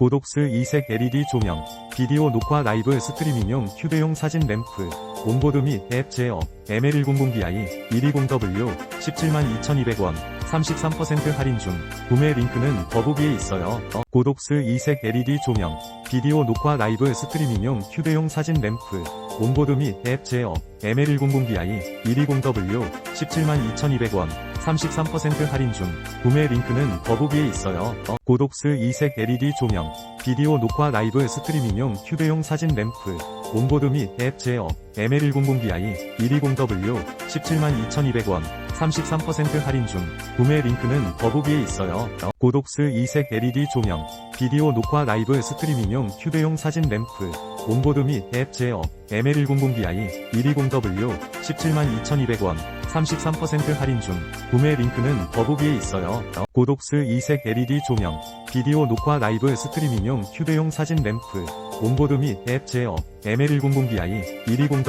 고독스 2색 LED 조명, 비디오 녹화 라이브 스트리밍용 휴대용 사진 램프, 온보드 및 앱 제어, ML100DI 120W 172,200원, 33% 할인 중, 구매 링크는 더보기에 있어요. 어, 고독스 2색 LED 조명, 비디오 녹화 라이브 스트리밍용 휴대용 사진 램프, 온보드 및 앱 제어, ML100DI 120W 172,200원, 33% 할인 중, 구매 링크는 더보기에 있어요. 어, 고독스 2색 LED 조명, 비디오 녹화 라이브 스트리밍용 휴대용 사진 램프, 온보드 및 앱 제어, ML100DI 120W 172,200원, 33% 할인 중, 구매 링크는 더보기에 있어요. 어, 고독스 2색 LED 조명, 비디오 녹화 라이브 스트리밍용 휴대용 사진 램프, 온보드 및 앱 제어, ML100DI 120W 172,200원, 33% 할인 중, 구매 링크는 더보기에 있어요. 어, 고독스 2색 LED 조명, 비디오 녹화 라이브 스트리밍용 휴대용 사진 램프, 온보드 및 앱 제어, ML100DI 120W